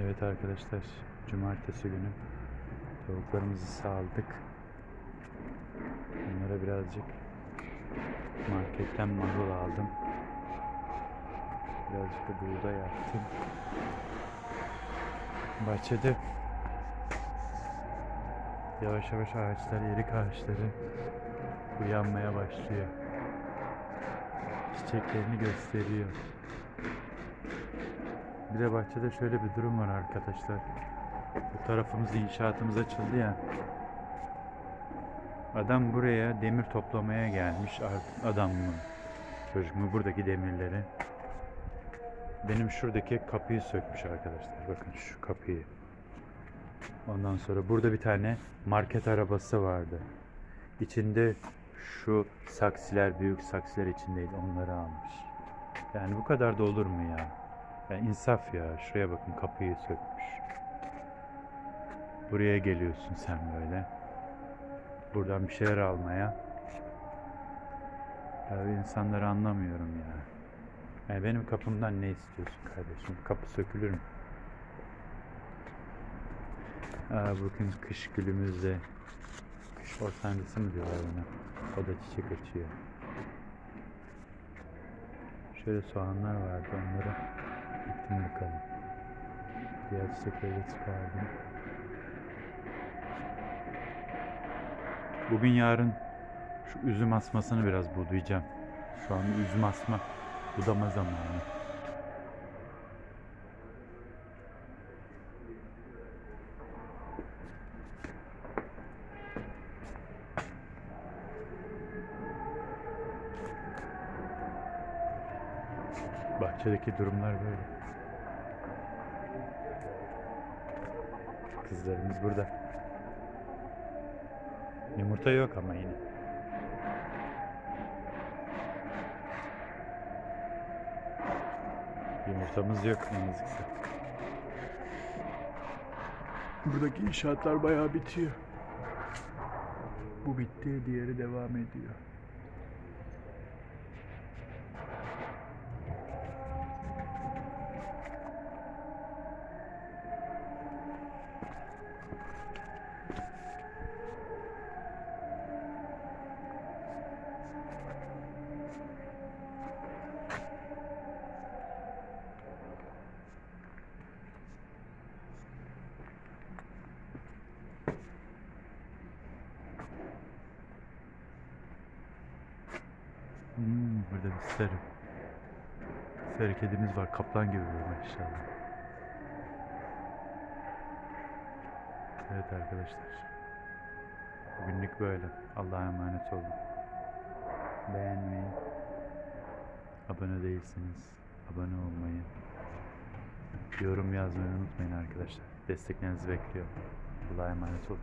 Evet arkadaşlar, cumartesi günü tavuklarımızı saldık. Onlara birazcık marketten marul aldım. Birazcık da buğday attım. Bahçede yavaş yavaş ağaçlar, erik ağaçları uyanmaya başlıyor. Çiçeklerini gösteriyor. Bir de bahçede şöyle bir durum var arkadaşlar. Bu tarafımız inşaatımız açıldı ya. Adam buraya demir toplamaya gelmiş. Adam mı? Çocuk mu? Buradaki demirleri. Benim şuradaki kapıyı sökmüş arkadaşlar. Bakın şu kapıyı. Ondan sonra burada bir tane market arabası vardı. İçinde şu saksiler, büyük saksiler içindeydi. Onları almış. Yani bu kadar da olur mu ya? Ya insaf ya. Şuraya bakın kapıyı sökmüş. Buraya geliyorsun sen böyle. Buradan bir şeyler almaya. Ya insanları anlamıyorum ya. Yani benim kapımdan ne istiyorsun kardeşim? Kapı sökülür mü? Aa, bugün kış gülümüzde kış ortancısı mı diyorlar ona? O da çiçek açıyor. Şöyle soğanlar vardı onları. Diğer çiçekleri çıkardım. Bugün yarın şu üzüm asmasını biraz budayacağım. Şu an üzüm asma budama zamanı. Bahçedeki durumlar böyle. Kızlarımız burada. Yumurta yok ama yine. Yumurtamız yok ne yazıksa. Buradaki inşaatlar bayağı bitiyor. Bu bitti, diğeri devam ediyor. Burada bir sarı. Sarı kedimiz var. Kaplan gibi böyle maşallah. Evet arkadaşlar. Bugünlük böyle. Allah'a emanet olun. Beğenmeyi, abone değilsiniz. Abone olmayı, yorum yazmayı unutmayın arkadaşlar. Desteklerinizi bekliyorum. Allah'a emanet olun.